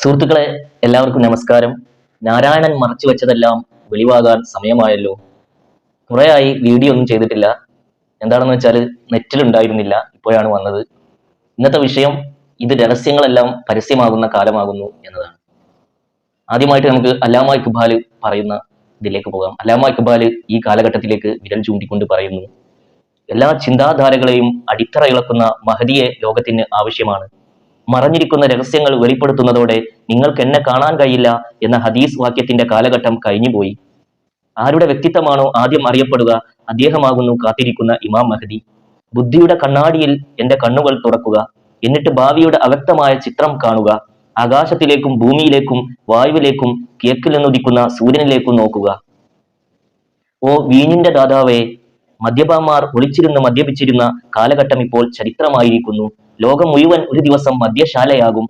സുഹൃത്തുക്കളെ എല്ലാവർക്കും നമസ്കാരം. നാരായണൻ മറച്ചു വെച്ചതെല്ലാം വെളിവാകാൻ സമയമായല്ലോ. കുറേയായി വീഡിയോ ഒന്നും ചെയ്തിട്ടില്ല. എന്താണെന്ന് വെച്ചാൽ നെറ്റിലുണ്ടായിരുന്നില്ല ഇപ്പോഴാണ് വന്നത്. ഇന്നത്തെ വിഷയം ഇത് രഹസ്യങ്ങളെല്ലാം പരസ്യമാകുന്ന കാലമാകുന്നു എന്നതാണ്. ആദ്യമായിട്ട് നമുക്ക് അല്ലാമ ഇക്ബാൽ പറയുന്ന ഇതിലേക്ക് പോകാം. അല്ലാമ ഇക്ബാൽ ഈ കാലഘട്ടത്തിലേക്ക് വിരൽ ചൂണ്ടിക്കൊണ്ട് പറയുന്നു. എല്ലാ ചിന്താധാരകളെയും അടിത്തറ ഇളക്കുന്ന മഹതിയെ ലോകത്തിന് ആവശ്യമാണ്. മറഞ്ഞിരിക്കുന്ന രഹസ്യങ്ങൾ വെളിപ്പെടുത്തുന്നതോടെ നിങ്ങൾക്ക് എന്നെ കാണാൻ കഴിയില്ല എന്ന ഹദീസ് വാക്യത്തിന്റെ കാലഘട്ടം കഴിഞ്ഞുപോയി ആരുടെ വ്യക്തിത്വമാണോ ആദ്യം അറിയപ്പെടുക അദ്ദേഹമാകുന്നു കാത്തിരിക്കുന്ന ഇമാം മഹദി. ബുദ്ധിയുടെ കണ്ണാടിയിൽ എന്റെ കണ്ണുകൾ തുറക്കുക എന്നിട്ട് ഭാവിയുടെ അവ്യക്തമായ ചിത്രം കാണുക ആകാശത്തിലേക്കും ഭൂമിയിലേക്കും വായുവിലേക്കും കിഴക്കിൽ നിന്നുദിക്കുന്ന സൂര്യനിലേക്കും നോക്കുക. ഓ വീഞ്ഞിന്റെ ദാതാവേ മദ്യപാന്മാർ ഒളിച്ചിരുന്ന് മദ്യപിച്ചിരുന്ന കാലഘട്ടം ഇപ്പോൾ ചരിത്രമായിരിക്കുന്നു. ലോകം മുഴുവൻ ഒരു ദിവസം മദ്യശാലയാകും.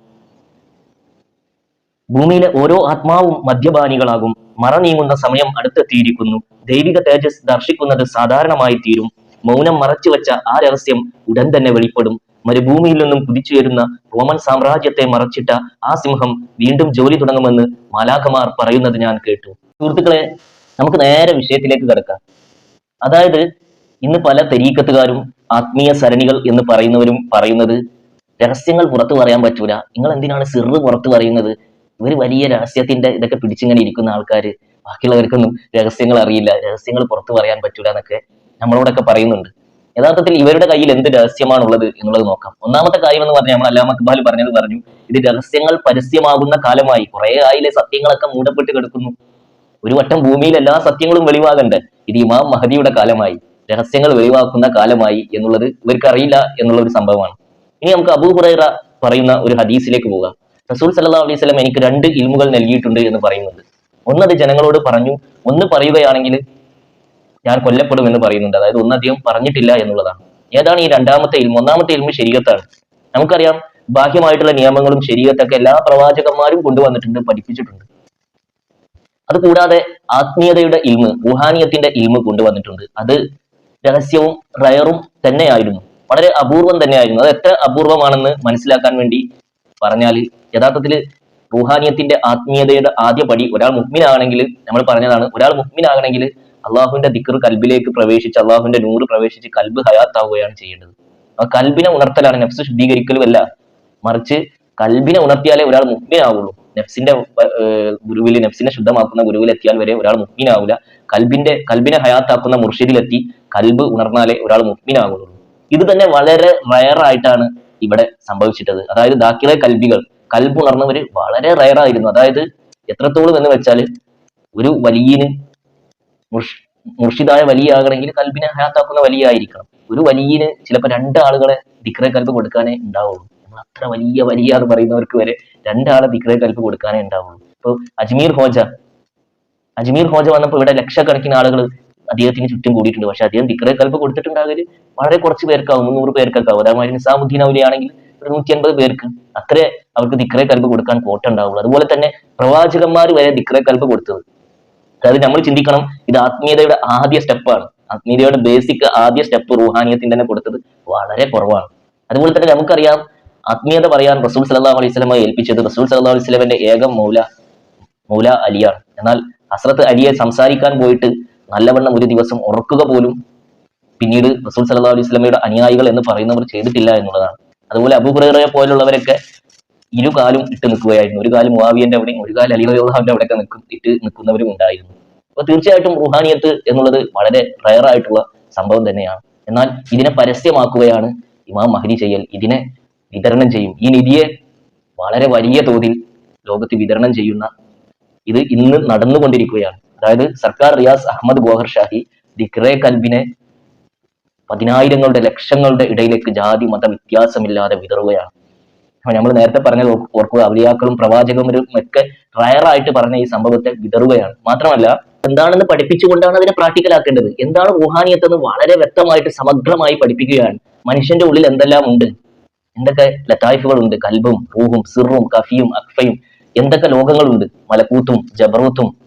ഭൂമിയിലെ ഓരോ ആത്മാവും മദ്യപാനികളാകും. മറ നീങ്ങുന്ന സമയം അടുത്തെത്തിയിരിക്കുന്നു. ദൈവിക തേജസ് ദർശിക്കുന്നത് സാധാരണമായി തീരും. മൗനം മറച്ചുവെച്ച ആ രഹസ്യം ഉടൻ തന്നെ വെളിപ്പെടും. മരുഭൂമിയിൽ നിന്നും കുതിച്ചുയരുന്ന റോമൻ സാമ്രാജ്യത്തെ മറച്ചിട്ട ആ സിംഹം വീണ്ടും ജോലി തുടങ്ങുമെന്ന് മാലാഖമാർ പറയുന്നത് ഞാൻ കേട്ടു. സുഹൃത്തുക്കളെ നമുക്ക് നേരെ വിഷയത്തിലേക്ക് കിടക്കാം. അതായത് ഇന്ന് പല തെരീക്കത്തുകാരും ആത്മീയ സരണികൾ എന്ന് പറയുന്നവരും പറയുന്നത് രഹസ്യങ്ങൾ പുറത്തു പറയാൻ പറ്റൂല. നിങ്ങൾ എന്തിനാണ് സിറ് പുറത്തു പറയുന്നത്? ഇവർ വലിയ രഹസ്യത്തിന്റെ ഇതൊക്കെ പിടിച്ചിങ്ങനെ ഇരിക്കുന്ന ആൾക്കാർ ബാക്കിയുള്ളവർക്കൊന്നും രഹസ്യങ്ങൾ അറിയില്ല. രഹസ്യങ്ങൾ പുറത്തു പറയാൻ പറ്റൂല എന്നൊക്കെ നമ്മളോടൊക്കെ പറയുന്നുണ്ട്. യഥാർത്ഥത്തിൽ ഇവരുടെ കയ്യിൽ എന്ത് രഹസ്യമാണുള്ളത് എന്നുള്ളത് നോക്കാം. ഒന്നാമത്തെ കാര്യം എന്ന് പറഞ്ഞാൽ നമ്മൾ അല്ലാമ ഇക്ബാൽ പറഞ്ഞത് പറഞ്ഞു ഇത് രഹസ്യങ്ങൾ പരസ്യമാകുന്ന കാലമായി. കുറെ ആയിലെ സത്യങ്ങളൊക്കെ മൂടപ്പെട്ട് കിടക്കുന്നു. ഒരു വട്ടം ഭൂമിയിൽ എല്ലാ സത്യങ്ങളും വെളിവാകണ്ടേ? ഇത് ഇമാം മഹദിയുടെ കാലമായി. രഹസ്യങ്ങൾ വെളിവാക്കുന്ന കാലമായി എന്നുള്ളത് ഇവർക്ക് അറിയില്ല എന്നുള്ള ഒരു സംഭവമാണ്. ഇനി നമുക്ക് അബൂ ഹുറൈറ പറയുന്ന ഒരു ഹദീസിലേക്ക് പോകാം. റസൂൽ സല്ലാ അലൈഹി വസല്ലം എനിക്ക് രണ്ട് ഇൽമുകൾ നൽകിയിട്ടുണ്ട് എന്ന് പറയുന്നുണ്ട്. ഒന്നത് ജനങ്ങളോട് പറഞ്ഞു ഒന്ന് പറയുകയാണെങ്കിൽ ഞാൻ കൊല്ലപ്പെടും എന്ന് പറയുന്നുണ്ട്. അതായത് ഒന്ന് അധികം പറഞ്ഞിട്ടില്ല എന്നുള്ളതാണ്. ഏതാണ് ഈ രണ്ടാമത്തെ ഇൽമു? ഒന്നാമത്തെ ഇൽമു ശരീരത്താണ് നമുക്കറിയാം ബാഹ്യമായിട്ടുള്ള നിയമങ്ങളും ശരീരത്തൊക്കെ എല്ലാ പ്രവാചകന്മാരും കൊണ്ടുവന്നിട്ടുണ്ട് പഠിപ്പിച്ചിട്ടുണ്ട്. അതുകൂടാതെ ആത്മീയതയുടെ ഇൽമ് വുഹാനിയത്തിന്റെ ഇൽമ് കൊണ്ടുവന്നിട്ടുണ്ട്. അത് രഹസ്യവും റയറും തന്നെയായിരുന്നു. വളരെ അപൂർവം തന്നെയായിരുന്നു. അത് എത്ര അപൂർവമാണെന്ന് മനസ്സിലാക്കാൻ വേണ്ടി പറഞ്ഞാൽ യഥാർത്ഥത്തിൽ റുഹാനിയത്തിന്റെ ആത്മീയതയുടെ ആദ്യ പടി ഒരാൾ മുഗ്മിനാണെങ്കിൽ നമ്മൾ പറഞ്ഞതാണ് ഒരാൾ മുഹ്മിനാകണമെങ്കിൽ അള്ളാഹുവിന്റെ ദിക്കർ കൽബിലേക്ക് പ്രവേശിച്ച് അള്ളാഹുവിന്റെ നൂറ് പ്രവേശിച്ച് കൽബ് ഹയാത്താവുകയാണ് ചെയ്യേണ്ടത്. ആ കൽബിനെ ഉണർത്തലാണ് നഫ്സ് ശുദ്ധീകരിക്കലും അല്ല മറിച്ച് കൽബിനെ ഉണർത്തിയാലേ ഒരാൾ മുഹ്മിനാവുള്ളൂ നഫ്സിന്റെ ഗുരുവിൽ നഫ്സിനെ ശുദ്ധമാക്കുന്ന ഗുരുവിൽ എത്തിയാൽ വരെ ഒരാൾ മുഹ്മിനാവില്ല കൽബിന്റെ കൽബിനെ ഹയാത്താക്കുന്ന മുർഷിദിലെത്തി കൽബ് ഉണർന്നാലേ ഒരാൾ മുഗ്മിനാകുള്ളൂ ഇത് തന്നെ വളരെ റയർ ആയിട്ടാണ് ഇവിടെ സംഭവിച്ചിട്ടത്. അതായത് ദാക്കിലെ കൽബികൾ. കൽബ് ഉണർന്നവര് വളരെ റയർ ആയിരുന്നു. അതായത് എത്രത്തോളം എന്ന് വെച്ചാൽ ഒരു വലിയന് മുർഷ് മുർഷിദായ വലിയ ആകണമെങ്കിൽ കൽബിനെ ഹയാത്താക്കുന്ന വലിയ ആയിരിക്കണം ഒരു വലിയന് ചിലപ്പോൾ രണ്ടാളുകളെ ദിക്റെ കൽബ് കൊടുക്കാനേ ഉണ്ടാവുള്ളൂ. അത്ര വലിയ വലിയ എന്ന് പറയുന്നവർക്ക് വരെ രണ്ടാളെ ദിക്റെ കൽബ് കൊടുക്കാനേ ഉണ്ടാവുള്ളൂ. ഇപ്പൊ അജ്മീർ ഹോജ. അജ്മീർ ഹോജ വന്നപ്പോൾ ഇവിടെ ലക്ഷക്കണക്കിന് ആളുകൾ അദ്ദേഹത്തിന് ചുറ്റും കൂടിയിട്ടുണ്ട്. പക്ഷെ അദ്ദേഹം ദിക്റെ കൽപ്പ് കൊടുത്തിട്ടുണ്ടാകൽ വളരെ കുറച്ച് പേർക്കാവും മുന്നൂറ് പേർക്കൊക്കെ ആവും അതേമാതിരി നിസാമുദ്ദീൻ ഔലി ആണെങ്കിൽ ഒരു നൂറ്റി അൻപത് പേർക്ക് അത്രേ അവർക്ക് ദിക്റെ കൽപ്പ് കൊടുക്കാൻ കോട്ട ഉണ്ടാവുള്ളൂ. അതുപോലെ തന്നെ പ്രവാചകന്മാർ വരെ ദിക്റെ കൽപ്പ് കൊടുത്തത്. അതായത് നമ്മൾ ചിന്തിക്കണം ഇത് ആത്മീയതയുടെ ആദ്യ സ്റ്റെപ്പാണ്. ആത്മീയതയുടെ ബേസിക് ആദ്യ സ്റ്റെപ്പ് റൂഹാനിയത്തിന്റെ തന്നെ കൊടുത്തത് വളരെ കുറവാണ്. അതുപോലെ തന്നെ നമുക്കറിയാം ആത്മീയത പറയാൻ റസൂൽ സല്ലല്ലാഹു അലൈഹി സ്വലമെ ഏൽപ്പിച്ചത് റസൂൽ സല്ലല്ലാഹു അലൈഹി സ്വലമിന്റെ ഏകം മൗല മൗല അലിയാണ്. എന്നാൽ ഹസ്രത്ത് അലിയെ സംസാരിക്കാൻ പോയിട്ട് നല്ലവണ്ണം ഒരു ദിവസം ഉറക്കുക പോലും പിന്നീട് റസൂൽ സല്ലാ അലൈഹി സ്വലമയുടെ അനുയായികൾ എന്ന് പറയുന്നവർ ചെയ്തിട്ടില്ല എന്നുള്ളതാണ്. അതുപോലെ അബുഹുറയെ പോലുള്ളവരൊക്കെ ഇരു കാലും ഇട്ട് നിൽക്കുകയായിരുന്നു. ഒരു കാലം മുവാവിയന്റെ അവിടെയും ഒരു കാലം അലി അവിടെ അവിടെയൊക്കെ നിൽക്കും ഇട്ട് നിൽക്കുന്നവരും ഉണ്ടായിരുന്നു. അപ്പൊ തീർച്ചയായിട്ടും റുഹാനിയത്ത് എന്നുള്ളത് വളരെ റയർ ആയിട്ടുള്ള സംഭവം തന്നെയാണ്. എന്നാൽ ഇതിനെ പരസ്യമാക്കുകയാണ് ഇമാം മഹദി ചെയ്യൽ. ഇതിനെ വിതരണം ചെയ്യും. ഈ നിധിയെ വളരെ വലിയ തോതിൽ ലോകത്ത് വിതരണം ചെയ്യുന്ന ഇത് ഇന്ന് നടന്നുകൊണ്ടിരിക്കുകയാണ്. അതായത് സർക്കാർ റിയാസ് അഹമ്മദ് ഗോഹർ ഷാഹി ദി ഗ്രേ കൽബിനെ പതിനായിരങ്ങളുടെ ലക്ഷങ്ങളുടെ ഇടയിലേക്ക് ജാതി മത വ്യത്യാസമില്ലാതെ വിതറുകയാണ്. നമ്മൾ നേരത്തെ പറഞ്ഞത് ഓർ- ഓർക്കുക അവലിയാക്കളും പ്രവാചകരും ഒക്കെ റയറായിട്ട് പറഞ്ഞ ഈ സംഭവത്തെ വിതറുകയാണ്. മാത്രമല്ല എന്താണെന്ന് പഠിപ്പിച്ചുകൊണ്ടാണ് അതിനെ പ്രാക്ടിക്കൽ ആക്കേണ്ടത്. എന്താണ് ഊഹാനിയത്തെന്ന് എന്ന് വളരെ വ്യക്തമായിട്ട് സമഗ്രമായി പഠിപ്പിക്കുകയാണ്. മനുഷ്യന്റെ ഉള്ളിൽ എന്തെല്ലാം ഉണ്ട്? എന്തൊക്കെ ലത്തായിഫുകൾ ഉണ്ട് കൽബും റൂഹും സിറും കഫിയും അക്ഫയും എന്തൊക്കെ ലോകങ്ങളുണ്ട്? മലക്കൂത്തും ജബറൂത്തും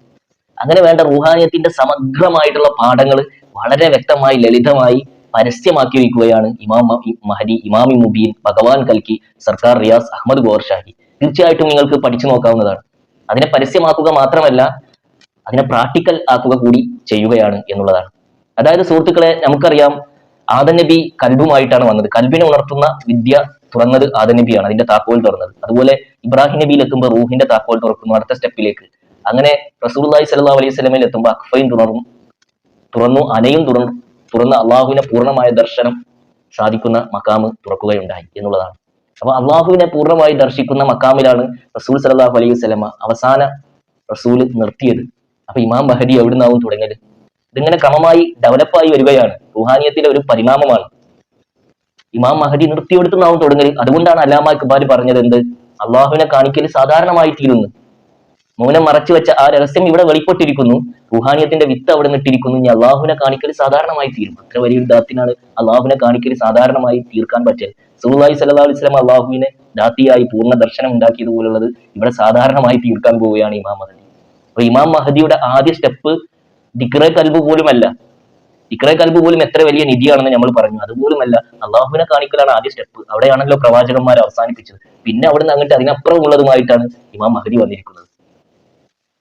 അങ്ങനെ വേണ്ട റുഹാനിയത്തിന്റെ സമഗ്രമായിട്ടുള്ള പാഠങ്ങൾ വളരെ വ്യക്തമായി ലളിതമായി പരസ്യമാക്കി വയ്ക്കുകയാണ് ഇമാം മഹരി ഇമാമി മുബീൻ ഭഗവാൻ കൽക്കി സർക്കാർ റിയാസ് അഹമ്മദ് ഗോർ ഷാഹി. തീർച്ചയായിട്ടും നിങ്ങൾക്ക് പഠിച്ചു നോക്കാവുന്നതാണ്. അതിനെ പരസ്യമാക്കുക മാത്രമല്ല അതിനെ പ്രാക്ടിക്കൽ ആക്കുക കൂടി ചെയ്യുകയാണ് എന്നുള്ളതാണ്. അതായത് സുഹൃത്തുക്കളെ നമുക്കറിയാം ആദനബി കൽബുമായിട്ടാണ് വന്നത്. കൽബിനെ ഉണർത്തുന്ന വിദ്യ തുറന്നത് ആദനബിയാണ് അതിന്റെ താക്കോൽ തുറന്നത്. അതുപോലെ ഇബ്രാഹിം നബിയിൽ എത്തുമ്പോൾ റൂഹിന്റെ താക്കോൽ തുറക്കുന്നു അടുത്ത സ്റ്റെപ്പിലേക്ക് അങ്ങനെ റസൂലുള്ളാഹി സല്ലാ അലൈഹി സ്വലമയിൽ എത്തുമ്പോൾ അഖ്ഫയും തുറന്നു തുറന്നു അനയും തുറന്നു തുറന്ന് അള്ളാഹുവിനെ പൂർണമായ ദർശനം സാധിക്കുന്ന മക്കാമ് തുറക്കുകയുണ്ടായി എന്നുള്ളതാണ്. അപ്പൊ അള്ളാഹുവിനെ പൂർണമായി ദർശിക്കുന്ന മക്കാമിലാണ് റസൂൽ സലാഹു അലൈഹി സ്വലമ അവസാന റസൂൽ നിർത്തിയത്. അപ്പൊ ഇമാം മഹദി എവിടുന്നാവും തുടങ്ങിയത്? ഇതിങ്ങനെ ക്രമമായി ഡെവലപ്പായി വരികയാണ്. റുഹാനിയത്തിലെ ഒരു പരിണാമമാണ്. ഇമാം മഹദി നിർത്തിയെടുത്തുന്നാവും തുടങ്ങൽ. അതുകൊണ്ടാണ് അല്ലാമ ഇക്ബാൽ പറഞ്ഞത് എന്ത്? അള്ളാഹുവിനെ കാണിക്കൽ സാധാരണമായി തീരുന്നു. മൗനം മറച്ചു വെച്ച ആ രഹസ്യം ഇവിടെ വെളിപ്പെട്ടിരിക്കുന്നു. റുഹാനിയത്തിന്റെ വിത്ത് അവിടെ നിട്ടിരിക്കുന്നു ഇനി അള്ളാഹുവിനെ കാണിക്കൽ സാധാരണമായി തീരും. അത്ര വലിയൊരു ദാത്തിനാണ് അള്ളാഹുവിനെ കാണിക്കൽ സാധാരണമായി തീർക്കാൻ പറ്റൽ. സുഹുലായി സല്ലാ അലിസ്ലാം അള്ളാഹുവിനെ ദാത്തിയായി പൂർണ ദർശനം ഉണ്ടാക്കിയത് പോലുള്ളത് ഇവിടെ സാധാരണമായി തീർക്കാൻ പോവുകയാണ് ഇമാം മഹദി. അപ്പൊ ഇമാം മഹദിയുടെ ആദ്യ സ്റ്റെപ്പ് ദിക്റെ കൽബ് പോലുമല്ല. ഇക്രേ കൽബ് പോലും എത്ര വലിയ നിധിയാണെന്ന് നമ്മൾ പറഞ്ഞു. അതുപോലുമല്ല അള്ളാഹുവിനെ കാണിക്കലാണ് ആദ്യ സ്റ്റെപ്പ്. അവിടെയാണല്ലോ പ്രവാചകന്മാർ അവസാനിപ്പിച്ചത്. പിന്നെ അവിടെ നിന്ന് അങ്ങോട്ട് അതിനപ്പുറമുള്ളതുമായിട്ടാണ് ഇമാം മഹദി വന്നിരിക്കുന്നത്.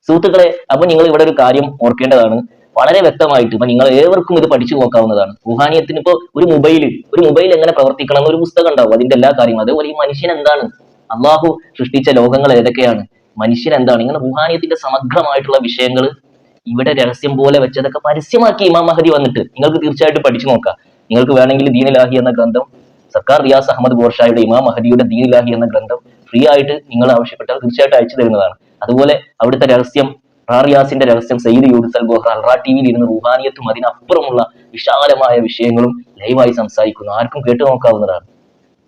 സുഹൃത്തുക്കളെ അപ്പൊ നിങ്ങൾ ഇവിടെ ഒരു കാര്യം ഓർക്കേണ്ടതാണ്. വളരെ വ്യക്തമായിട്ട് ഇപ്പൊ നിങ്ങൾ ഏവർക്കും ഇത് പഠിച്ചു നോക്കാവുന്നതാണ്. റുഹാനിയത്തിന് ഇപ്പോ ഒരു മൊബൈൽ ഒരു മൊബൈൽ എങ്ങനെ പ്രവർത്തിക്കണം എന്നൊരു പുസ്തകം ഉണ്ടാവും. അതിന്റെ എല്ലാ കാര്യങ്ങളും. അതേപോലെ ഈ മനുഷ്യൻ എന്താണ്? അള്ളാഹു സൃഷ്ടിച്ച ലോകങ്ങൾ ഏതൊക്കെയാണ്? മനുഷ്യൻ എന്താണ്? ഇങ്ങനെ റുഹാനിയത്തിന്റെ സമഗ്രമായിട്ടുള്ള വിഷയങ്ങൾ ഇവിടെ രഹസ്യം പോലെ വെച്ചതൊക്കെ പരസ്യമാക്കി ഇമാം മഹദി വന്നിട്ട് നിങ്ങൾക്ക് തീർച്ചയായിട്ടും പഠിച്ചു നോക്കാം. നിങ്ങൾക്ക് വേണമെങ്കിൽ ദീനലാഹി എന്ന ഗ്രന്ഥം സർക്കാർ റിയാസ് അഹമ്മദ് ഗോർഷായുടെ ഇമാം മഹദിയുടെ ദീനലാഹി എന്ന ഗ്രന്ഥം ഫ്രീ ആയിട്ട് നിങ്ങൾ ആവശ്യപ്പെട്ടാൽ തീർച്ചയായിട്ടും അയച്ചു തരുന്നതാണ്. അതുപോലെ അവിടുത്തെ രഹസ്യം റാറിയാസിന്റെ രഹസ്യം സയ്യിദ് യൂസൽ ഗോഹർ അൽറാ ടി വിയിൽ ഇരുന്ന് റുഹാനിയത്തും അതിനപ്പുറമുള്ള വിശാലമായ വിഷയങ്ങളും ലൈവായി സംസാരിക്കുന്നു. ആർക്കും കേട്ടു നോക്കാവുന്നതാണ്.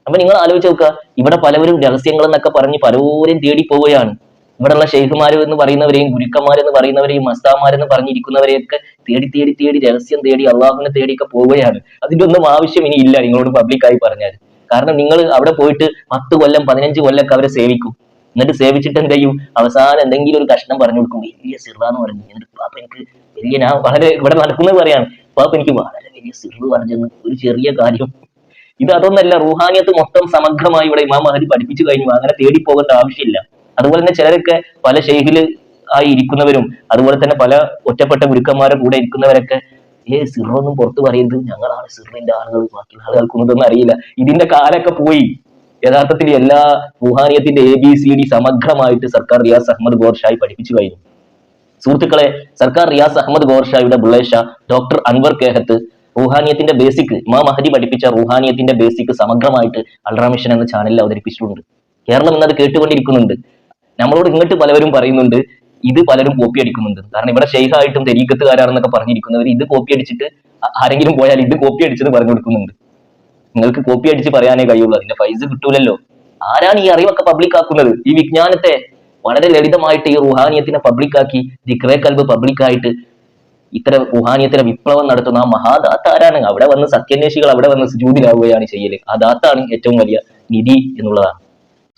അപ്പൊ നിങ്ങൾ ആലോചിച്ച് നോക്കുക ഇവിടെ പലവരും രഹസ്യങ്ങൾ എന്നൊക്കെ പറഞ്ഞ് പലരും തേടി പോവുകയാണ്. ഇവിടെയുള്ള ഷെയ്ഖുമാർ എന്ന് പറയുന്നവരെയും ഗുരുക്കന്മാർ എന്ന് പറയുന്നവരെയും മസ്താമാരെന്ന് പറഞ്ഞിരിക്കുന്നവരെയൊക്കെ തേടി തേടി തേടി രഹസ്യം തേടി അള്ളാഹുവിനെ തേടിയൊക്കെ പോവുകയാണ്. അതിന്റെ ഒന്നും ആവശ്യം ഇനി ഇല്ല നിങ്ങളോട് പബ്ലിക്കായി പറഞ്ഞാൽ കാരണം നിങ്ങൾ അവിടെ പോയിട്ട് പത്ത് കൊല്ലം പതിനഞ്ച് കൊല്ലമൊക്കെ അവരെ സേവിക്കും. എന്നിട്ട് സേവിച്ചിട്ട് എന്ത് ചെയ്യും? അവസാനം എന്തെങ്കിലും ഒരു കഷ്ണം പറഞ്ഞു കൊടുക്കും. വലിയ സിറാന്ന് പറഞ്ഞു. എന്നിട്ട് പാപ്പ എനിക്ക് വലിയ ഞാൻ വളരെ ഇവിടെ നടക്കുന്നത് പറയാണ്. പാപ്പ എനിക്ക് വളരെ വലിയ സിറ് പറഞ്ഞെന്ന് ഒരു ചെറിയ കാര്യം. ഇത് അതൊന്നല്ല റൂഹാനിയത്ത് മൊത്തം സമഗ്രമായി ഇവിടെ ഇമാം മഹദി പഠിപ്പിച്ചു കഴിഞ്ഞു. അങ്ങനെ തേടി പോകേണ്ട ആവശ്യമില്ല. അതുപോലെ തന്നെ ചിലരൊക്കെ പല ഷെയ്ഖിൽ ആയി ഇരിക്കുന്നവരും അതുപോലെ തന്നെ പല ഒറ്റപ്പെട്ട ഗുരുക്കന്മാരുടെ കൂടെ ഇരിക്കുന്നവരൊക്കെ ഏ സിറൊന്നും പുറത്തു പറയുന്നത് ഞങ്ങളാണ് സിറിന്റെ ആളുകൾ. ബാക്കിയുള്ള ആളുകൾക്കൊന്നും അറിയില്ല. ഇതിന്റെ കാലൊക്കെ പോയി. യഥാർത്ഥത്തിൽ എല്ലാ വുഹാനിയത്തിന്റെ എ ബി സി ഡി സമഗ്രമായിട്ട് സർക്കാർ റിയാസ് അഹമ്മദ് ഗോർഷായി പഠിപ്പിച്ചു കഴിഞ്ഞു. സുഹൃത്തുക്കളെ സർക്കാർ റിയാസ് അഹമ്മദ് ഗോർഷായുടെ ബുള്ളേഷ ഡോക്ടർ അൻവർ കേഹത്ത് റുഹാനിയത്തിന്റെ ബേസിക് ഇമാം മഹദി പഠിപ്പിച്ച റുഹാനിയത്തിന്റെ ബേസിക് സമഗ്രമായിട്ട് അൾട്രാമിഷൻ എന്ന ചാനലിൽ അവതരിപ്പിച്ചിട്ടുണ്ട്. കേരളം ഇന്നത് കേട്ടുകൊണ്ടിരിക്കുന്നുണ്ട്. നമ്മളോട് ഇങ്ങോട്ട് പലവരും പറയുന്നുണ്ട് ഇത് പലരും കോപ്പി അടിക്കുന്നുണ്ട്. കാരണം ഇവിടെ ഷെയ്ഖായിട്ടും തെരീക്കത്തുകാരാണെന്നൊക്കെ പറഞ്ഞിരിക്കുന്നവർ ഇത് കോപ്പി അടിച്ചിട്ട് ആരെങ്കിലും പോയാൽ ഇത് കോപ്പി അടിച്ചത് പറഞ്ഞു കൊടുക്കുന്നുണ്ട്. നിങ്ങൾക്ക് കോപ്പി അടിച്ച് പറയാനേ കഴിയുള്ളൂ. അതിന്റെ പൈസ കിട്ടൂലല്ലോ. ആരാണ് ഈ അറിവൊക്കെ പബ്ലിക് ആക്കുന്നത്? ഈ വിജ്ഞാനത്തെ വളരെ ലളിതമായിട്ട് ഈ റുഹാനിയത്തിനെ പബ്ലിക് ആക്കി ദിക്റേ കൽബ് പബ്ലിക് ആയിട്ട് ഇത്തരം റുഹാനിയത്തിലെ വിപ്ലവം നടത്തുന്ന ആ മഹാദാത്ത ആരാണ് അവിടെ വന്ന് സത്യന്വേഷികൾ അവിടെ വന്ന് സുജൂതിലാവുകയാണ് ചെയ്യൽ. ആ ദാത്താണ് ഏറ്റവും വലിയ നിധി എന്നുള്ളതാണ്.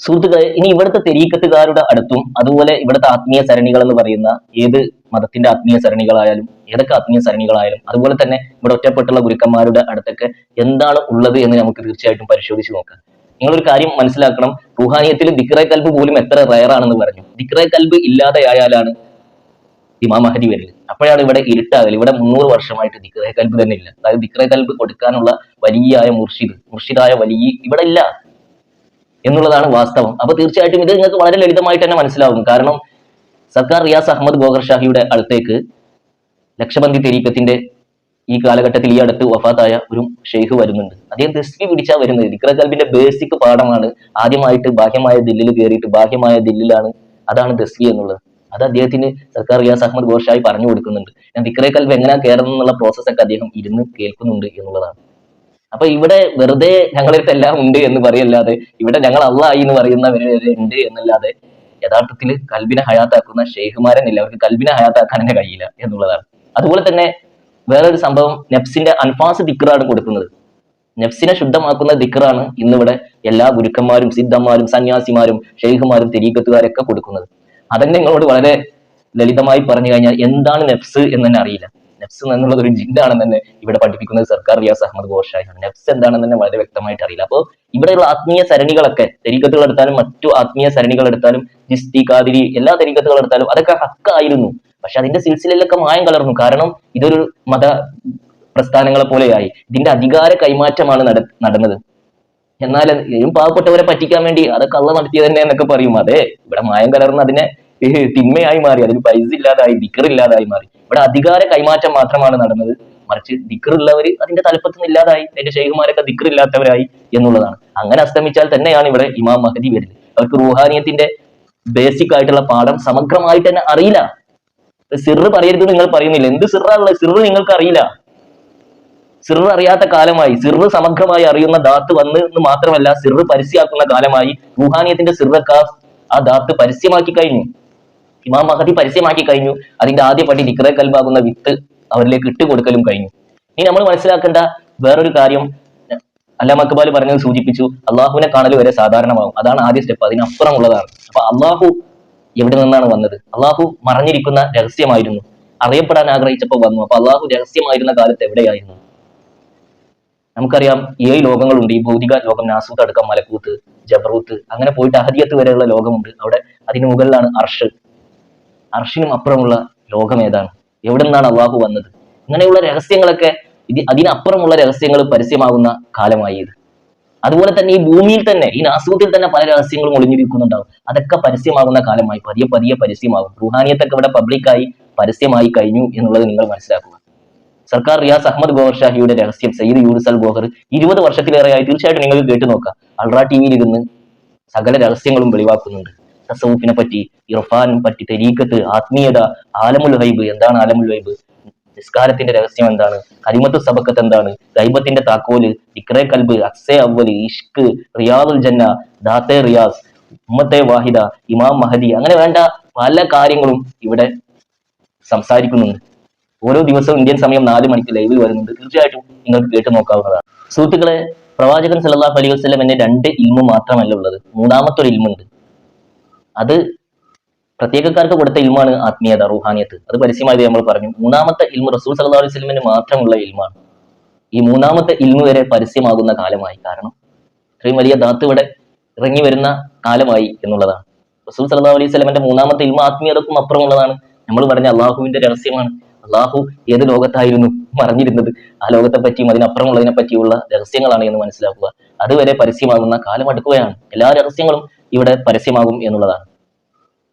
സുഹൃത്തുക്കളെ ഇനി ഇവിടുത്തെ തെരീക്കത്തുകാരുടെ അടുത്തും അതുപോലെ ഇവിടുത്തെ ആത്മീയ സരണികൾ എന്ന് പറയുന്ന ഏത് മതത്തിന്റെ ആത്മീയ സരണികളായാലും ഏതൊക്കെ ആത്മീയ സരണികളായാലും അതുപോലെ തന്നെ ഇവിടെ ഒറ്റപ്പെട്ടുള്ള ഗുരുക്കന്മാരുടെ അടുത്തൊക്കെ എന്താണ് ഉള്ളത് എന്ന് നമുക്ക് തീർച്ചയായിട്ടും പരിശോധിച്ച് നോക്കാം. നിങ്ങളൊരു കാര്യം മനസ്സിലാക്കണം. റുഹാനിയത്തിൽ ദിക്റേ കൽബ് പോലും എത്ര റയറാണെന്ന് പറഞ്ഞു. ദിക്റേ കൽബ് ഇല്ലാതെയായാലാണ് ഇമാം മഹദി വരൽ അപ്പോഴാണ് ഇവിടെ ഇരുട്ടാകൽ ഇവിടെ മുന്നൂറ് വർഷമായിട്ട് ദിക്റേ കൽബ് തന്നെ ഇല്ല. അതായത് ദിക്റേ കൽബ് കൊടുക്കാനുള്ള വലിയായ മുർഷിദ് മുർഷിദായ വലിയ ഇവിടെ ഇല്ല. എന്നുള്ളതാണ് വാസ്തവം. അപ്പൊ തീർച്ചയായിട്ടും ഇത് നിങ്ങൾക്ക് വളരെ ലളിതമായിട്ട് തന്നെ മനസ്സിലാവും കാരണം സർക്കാർ റിയാസ് അഹമ്മദ് ഗോഗർ ഷാഹിയുടെ അടുത്തേക്ക് ലക്ഷബന്ധി തെരീക്കത്തിന്റെ ഈ കാലഘട്ടത്തിൽ ഈ അടുത്ത് വഫാത്തായ ഒരു ഷെയ്ഖ് വരുന്നുണ്ട്. അദ്ദേഹം തെസ്ബി പിടിച്ചാ വരുന്നത്. ദിക്ര കൽബിന്റെ ബേസിക് പാഠമാണ്. ആദ്യമായിട്ട് ബാഹ്യമായ ദില്ലിൽ കയറിയിട്ട് ബാഹ്യമായ ദില്ലിലാണ് അതാണ് ദസ്വി എന്നുള്ളത്. അത് അദ്ദേഹത്തിന് സർക്കാർ റിയാസ് അഹമ്മദ് ഗോഷായി പറഞ്ഞു കൊടുക്കുന്നുണ്ട്. ഞാൻ ദിക്രെ കൽബ് എങ്ങനെ കയറണം എന്നുള്ള പ്രോസസ്സൊക്കെ അദ്ദേഹം ഇരുന്ന് കേൾക്കുന്നുണ്ട് എന്നുള്ളതാണ്. അപ്പൊ ഇവിടെ വെറുതെ ഞങ്ങളടുത്ത് എല്ലാം ഉണ്ട് എന്ന് പറയല്ലാതെ ഇവിടെ ഞങ്ങൾ അള്ളായി എന്ന് പറയുന്നവര് വരെ ഉണ്ട് എന്നല്ലാതെ യഥാർത്ഥത്തിൽ കൽബിനെ ഹയാത്താക്കുന്ന ഷെയ്ഖുമാരനില്ല അവർക്ക് കൽബിനെ ഹയാത്താക്കാൻ തന്നെ കഴിയില്ല എന്നുള്ളതാണ്. അതുപോലെ തന്നെ വേറൊരു സംഭവം നെഫ്സിന്റെ അൻഫാസ് ദിക്റാണ് കൊടുക്കുന്നത്. നെഫ്സിനെ ശുദ്ധമാക്കുന്ന ദിക്റാണ് ഇന്നിവിടെ എല്ലാ ഗുരുക്കന്മാരും സിദ്ധന്മാരും സന്യാസിമാരും ഷെയ്ഖുമാരും തിരീക്കത്തുകാരൊക്കെ കൊടുക്കുന്നത്. അതന്നെ നിങ്ങളോട് വളരെ ലളിതമായി പറഞ്ഞു കഴിഞ്ഞാൽ എന്താണ് നെഫ്സ് എന്ന് തന്നെ അറിയില്ല. നെഫ്സ് എന്നുള്ളത് ഒരു ജിന്നാണെന്ന് തന്നെ ഇവിടെ പഠിപ്പിക്കുന്നത് സർക്കാർ റിയാസ് അഹമ്മദ് ഘോഷായി നെഫ്സ് എന്താണെന്ന് തന്നെ വളരെ വ്യക്തമായിട്ട് അറിയില്ല. അപ്പോൾ ഇവിടെയുള്ള ആത്മീയ സരണികളൊക്കെ തെരീക്കത്തുകൾ എടുത്താലും മറ്റു ആത്മീയ സരണികൾ എടുത്താലും ജിസ്തി കാതിരി എല്ലാ തെരീക്കത്തുകൾ എടുത്താലും അതൊക്കെ ഹക്കായിരുന്നു. പക്ഷെ അതിന്റെ സിൽസിലയിലൊക്കെ മായം കലർന്നു. കാരണം ഇതൊരു മത പ്രസ്ഥാനങ്ങളെ പോലെയായി. ഇതിന്റെ അധികാര കൈമാറ്റമാണ് നട നടന്നത്. എന്നാൽ പാവപ്പെട്ടവരെ പറ്റിക്കാൻ വേണ്ടി അതൊക്കെ അള്ള നടത്തിയത് തന്നെ എന്നൊക്കെ പറയും. അതെ ഇവിടെ മായം കലർന്ന് അതിനെ തിന്മയായി മാറി അതിന് പൈസ ഇല്ലാതായി ദിക്കർ ഇല്ലാതായി മാറി. ഇവിടെ അധികാര കൈമാറ്റം മാത്രമാണ് നടന്നത്. മറിച്ച് ദിക്കർ ഉള്ളവർ അതിന്റെ തലപ്പത്ത് നിന്ന് ഇല്ലാതായി അതിന്റെ ഷെയ്ഖുമാരൊക്കെ ദിക്കർ ഇല്ലാത്തവരായി എന്നുള്ളതാണ്. അങ്ങനെ അസ്തമിച്ചാൽ തന്നെയാണ് ഇവിടെ ഇമാം മഹദി വരുന്നത്. അവർക്ക് റൂഹാനിയത്തിന്റെ ബേസിക് ആയിട്ടുള്ള പാഠം സമഗ്രമായിട്ട് തന്നെ അറിയില്ല. സിറ് പറയരുത് നിങ്ങൾ പറയുന്നില്ല. എന്ത് സിറാണുള്ളത് സിറ് നിങ്ങൾക്ക് അറിയില്ല. സിറ് അറിയാത്ത കാലമായി സിറ് സമഗ്രമായി അറിയുന്ന ദാത്ത് വന്ന് എന്ന് മാത്രമല്ല സിറ് പരസ്യമാക്കുന്ന കാലമായി റുഹാനിയത്തിന്റെ സിറക്ക ആ ദാത്ത് പരസ്യമാക്കി കഴിഞ്ഞു. ഇമാം മഹദി പരസ്യമാക്കി കഴിഞ്ഞു. അതിന്റെ ആദ്യ പടി ലിക്ര കൽബാകുന്ന വിത്ത് അവരിലേക്ക് ഇട്ടുകൊടുക്കലും കഴിഞ്ഞു. ഇനി നമ്മൾ മനസ്സിലാക്കേണ്ട വേറൊരു കാര്യം അല്ലാ മക്ബാൽ പറഞ്ഞത് സൂചിപ്പിച്ചു. അള്ളാഹുവിനെ കാണൽ വരെ സാധാരണമാകും അതാണ് ആദ്യ സ്റ്റെപ്പ് അതിനപ്പുറമുള്ളതാണ്. അപ്പൊ അള്ളാഹു എവിടെ നിന്നാണ് വന്നത്? അള്ളാഹു മറഞ്ഞിരിക്കുന്ന രഹസ്യമായിരുന്നു. അറിയപ്പെടാൻ ആഗ്രഹിച്ചപ്പോൾ വന്നു. അപ്പൊ അള്ളാഹു രഹസ്യമായിരുന്ന കാലത്ത് എവിടെയായിരുന്നു? നമുക്കറിയാം ഏഴ് ലോകങ്ങളുണ്ട്. ഈ ഭൗതിക ലോകം നാസൂത്ത് അടക്കം മലക്കൂത്ത് ജബറൂത്ത് അങ്ങനെ പോയിട്ട് അഹദിയത്ത് വരെയുള്ള ലോകമുണ്ട്. അവിടെ അതിന് മുകളിലാണ് അർഷ്. അർഷിനും അപ്പുറമുള്ള ലോകം ഏതാണ് എവിടെ നിന്നാണ് അള്ളാഹു വന്നത്? ഇങ്ങനെയുള്ള രഹസ്യങ്ങളൊക്കെ ഇത് അതിനപ്പുറമുള്ള രഹസ്യങ്ങൾ പരസ്യമാകുന്ന കാലമായി ഇത്. അതുപോലെ തന്നെ ഈ ഭൂമിയിൽ തന്നെ ഈ നാസൂത്തിൽ തന്നെ പല രഹസ്യങ്ങളും ഒളിഞ്ഞിരിക്കുന്നുണ്ടാവും. അതൊക്കെ പരസ്യമാകുന്ന കാലമായി പതിയെ പതിയെ പരസ്യമാകും. റുഹാനിയത്തൊക്കെ ഇവിടെ പബ്ലിക്കായി പരസ്യമായി കഴിഞ്ഞു എന്നുള്ളത് നിങ്ങൾ മനസ്സിലാക്കുക. സർക്കാർ റിയാസ് അഹമ്മദ് ഗോഹർ ഷാഹിയുടെ രഹസ്യം സയ്യിദ് യൂനുസൽ ഗോഹർ ഇരുപത് വർഷത്തിലേറെയായി. തീർച്ചയായിട്ടും നിങ്ങൾ കേട്ടു നോക്കാം. അൾട്രാ ടി വിയിൽ ഇരുന്ന് സകല രഹസ്യങ്ങളും വെളിവാക്കുന്നുണ്ട്. തസവുഫിനെ പറ്റി ഇർഫാനും പറ്റി തെരീക്കത്ത് ആത്മീയത ആലമുൽ ഹൈബ് എന്താണ് ആലമുൽ ഹൈബ് നിസ്കാരത്തിന്റെ രഹസ്യം എന്താണ്? കരിമത്ത് സബക്കത്ത് എന്താണ്? ഗൈബത്തിന്റെ താക്കോൽ ഇക്രേ കൽബ് അക്സേ അവൽ ഇഷ്ക് റിയാദുൽ ജന്ന ദാത്തെ റിയാസ് ഉമ്മത്തെ വാഹിദ ഇമാം മഹദി അങ്ങനെ വേണ്ട പല കാര്യങ്ങളും ഇവിടെ സംസാരിക്കുന്നുണ്ട്. ഓരോ ദിവസവും ഇന്ത്യൻ സമയം നാല് മണിക്ക് ലൈവിൽ വരുന്നുണ്ട്. തീർച്ചയായിട്ടും നിങ്ങൾക്ക് കേട്ട് നോക്കാവുന്നതാണ്. സുഹൃത്തുക്കളെ പ്രവാചകൻ സല്ലല്ലാഹു അലൈഹി വസ്ലം എന്നെ രണ്ട് ഇൽമു മാത്രമല്ല ഉള്ളത്. മൂന്നാമത്തെ ഒരു ഇൽമുണ്ട് അത് പ്രത്യേകക്കാർക്ക് കൊടുത്ത ഇൽമാണ് ആത്മീയത റുഹാനിയത്ത്. അത് പരസ്യമായത് നമ്മൾ പറഞ്ഞു. മൂന്നാമത്തെ ഇൽമു റസൂൽ സല്ലാ അലൈഹി സ്വലമിന് മാത്രമുള്ള ഇൽമാണ്. ഈ മൂന്നാമത്തെ ഇൽമ വരെ പരസ്യമാകുന്ന കാലമായി. കാരണം ഇത്രയും വലിയ ദാത്ത് ഇവിടെ ഇറങ്ങി വരുന്ന കാലമായി എന്നുള്ളതാണ്. റസൂൽ സല്ലാ അലൈഹി സ്വലമിന്റെ മൂന്നാമത്തെ ഇൽമ ആത്മീയതക്കും അപ്പുറമുള്ളതാണ്. നമ്മൾ പറഞ്ഞ അള്ളാഹുവിന്റെ രഹസ്യമാണ്. അള്ളാഹു ഏത് ലോകത്തായിരുന്നു മറിഞ്ഞിരുന്നത്? ആ ലോകത്തെ പറ്റിയും അതിനപ്പുറമുള്ളതിനെ പറ്റിയുള്ള രഹസ്യങ്ങളാണ് എന്ന് മനസ്സിലാക്കുക. അതുവരെ പരസ്യമാകുന്ന കാലം അടുക്കുകയാണ്. എല്ലാ രഹസ്യങ്ങളും ഇവിടെ പരസ്യമാകും എന്നുള്ളതാണ്.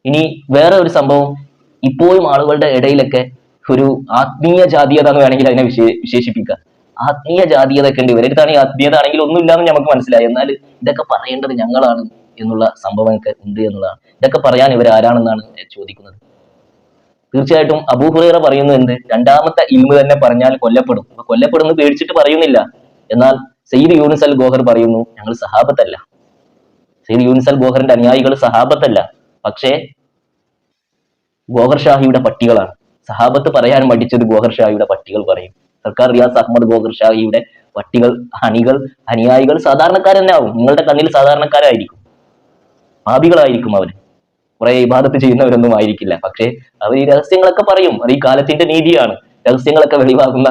ഇനി വേറെ ഒരു സംഭവം ഇപ്പോഴും ആളുകളുടെ ഇടയിലൊക്കെ ഒരു ആത്മീയ ജാതീയത എന്ന് വേണമെങ്കിൽ അതിനെ വിശേ വിശേഷിപ്പിക്കാം ആത്മീയ ജാതീയത ഒക്കെ ഉണ്ട്. ഇവരെടുത്താണ് ഈ ആത്മീയത ആണെങ്കിൽ ഒന്നുമില്ലാന്ന് നമുക്ക് മനസ്സിലായി. എന്നാൽ ഇതൊക്കെ പറയേണ്ടത് ഞങ്ങളാണ് എന്നുള്ള സംഭവമൊക്കെ ഉണ്ട് എന്നുള്ളതാണ്. ഇതൊക്കെ പറയാൻ ഇവർ ആരാണെന്നാണ് ചോദിക്കുന്നത്. തീർച്ചയായിട്ടും അബൂഹുറേറ പറയുന്നത് എന്ത്? രണ്ടാമത്തെ ഇൽമു തന്നെ പറഞ്ഞാൽ കൊല്ലപ്പെടും. അപ്പൊ കൊല്ലപ്പെടുന്നു പേടിച്ചിട്ട് പറയുന്നില്ല. എന്നാൽ സെയ്ദ് യൂനുസ് അൽ ഗോഹർ പറയുന്നു ഞങ്ങൾ സഹാബത്തല്ല. സയ്യിദ് യൂനിസ് അൽ ഗോഹറിന്റെ അനുയായികൾ സഹാബത്തല്ല. പക്ഷേ ഗോഹർ ഷാഹിയുടെ പട്ടികളാണ്. സഹാബത്ത് പറയാൻ മടിച്ചത് ഗോഹർ ഷാഹിയുടെ പട്ടികൾ പറയും. സർക്കാർ റിയാസ് അഹമ്മദ് ഗോഹർ ഷാഹിയുടെ പട്ടികൾ അണികൾ അനുയായികൾ സാധാരണക്കാർ തന്നെ ആവും നിങ്ങളുടെ കണ്ണിൽ സാധാരണക്കാരായിരിക്കും. പാപികളായിരിക്കും അവർ. കുറെ ഇബാദത്ത് ചെയ്യുന്നവരൊന്നും ആയിരിക്കില്ല. പക്ഷെ അവർ ഈ രഹസ്യങ്ങളൊക്കെ പറയും. അത് ഈ കാലത്തിന്റെ നീതിയാണ്. രഹസ്യങ്ങളൊക്കെ വെളിവാകുന്ന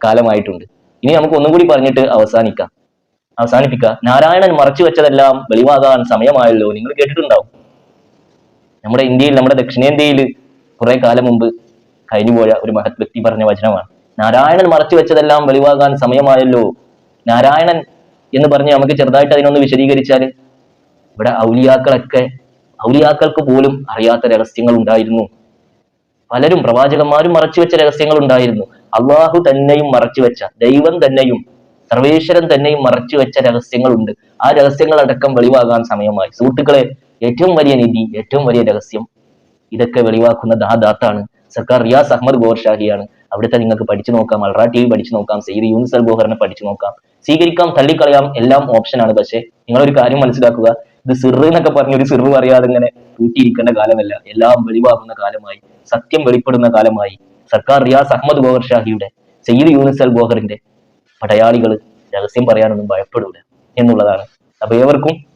കാലമായിട്ടുണ്ട്. ഇനി നമുക്ക് ഒന്നും കൂടി പറഞ്ഞിട്ട് അവസാനിക്കാം. അവസാനിപ്പിക്കാം നാരായണൻ മറച്ചു വെച്ചതെല്ലാം വെളിവാകാൻ സമയമായല്ലോ. നിങ്ങൾ കേട്ടിട്ടുണ്ടാവും. നമ്മുടെ ഇന്ത്യയിൽ നമ്മുടെ ദക്ഷിണേന്ത്യയിൽ കുറെ കാലം മുമ്പ് കഴിഞ്ഞുപോയ ഒരു മഹത് വ്യക്തി പറഞ്ഞ വചനമാണ്. നാരായണൻ മറച്ചു വെച്ചതെല്ലാം വെളിവാകാൻ സമയമായല്ലോ. നാരായണൻ എന്ന് പറഞ്ഞ് നമുക്ക് ചെറുതായിട്ട് അതിനൊന്ന് വിശദീകരിച്ചാൽ ഇവിടെ ഔലിയാക്കളൊക്കെ ഔലിയാക്കൾക്ക് പോലും അറിയാത്ത രഹസ്യങ്ങൾ ഉണ്ടായിരുന്നു. പലരും പ്രവാചകന്മാരും മറച്ചു വെച്ച രഹസ്യങ്ങൾ ഉണ്ടായിരുന്നു. അള്ളാഹു തന്നെയും മറച്ചു വെച്ച ദൈവം തന്നെയും സർവേശ്വരൻ തന്നെയും മറച്ചുവെച്ച രഹസ്യങ്ങളുണ്ട്. ആ രഹസ്യങ്ങൾ അടക്കം വെളിവാകാൻ സമയമായി. സുഹൃത്തുക്കളെ ഏറ്റവും വലിയ നിധി ഏറ്റവും വലിയ രഹസ്യം ഇതൊക്കെ വെളിവാക്കുന്ന ദാദാത്താണ് ദാത്താണ് സർക്കാർ റിയാസ് അഹമ്മദ് ഗോർ ഷാഹിയാണ് അവിടുത്തെ നിങ്ങൾക്ക് പഠിച്ചു നോക്കാം അൾട്രാ ടി വി പഠിച്ചു നോക്കാം സെയ്ദ് അൽ ഗോഹറിനെ പഠിച്ചു നോക്കാം. സ്വീകരിക്കാം തള്ളിക്കളയാം എല്ലാം ഓപ്ഷനാണ് പക്ഷേ ഒരു കാര്യം മനസ്സിലാക്കുക ഇത് സിറ് എന്നൊക്കെ പറഞ്ഞ ഒരു സിറ് അറിയാതെ ഇങ്ങനെ കൂട്ടിയിരിക്കേണ്ട കാലമല്ല. എല്ലാം വെളിവാകുന്ന കാലമായി സത്യം വെളിപ്പെടുന്ന കാലമായി. സർക്കാർ റിയാസ് അഹമ്മദ് ഗോഹർ ഷാഹിയുടെ സെയ്ദ് അൽ ഗോഹറിന്റെ പടയാളികൾ രഹസ്യം പറയാനൊന്നും ഭയപ്പെടൂല എന്നുള്ളതാണ്. അപ്പൊ ഏവർക്കും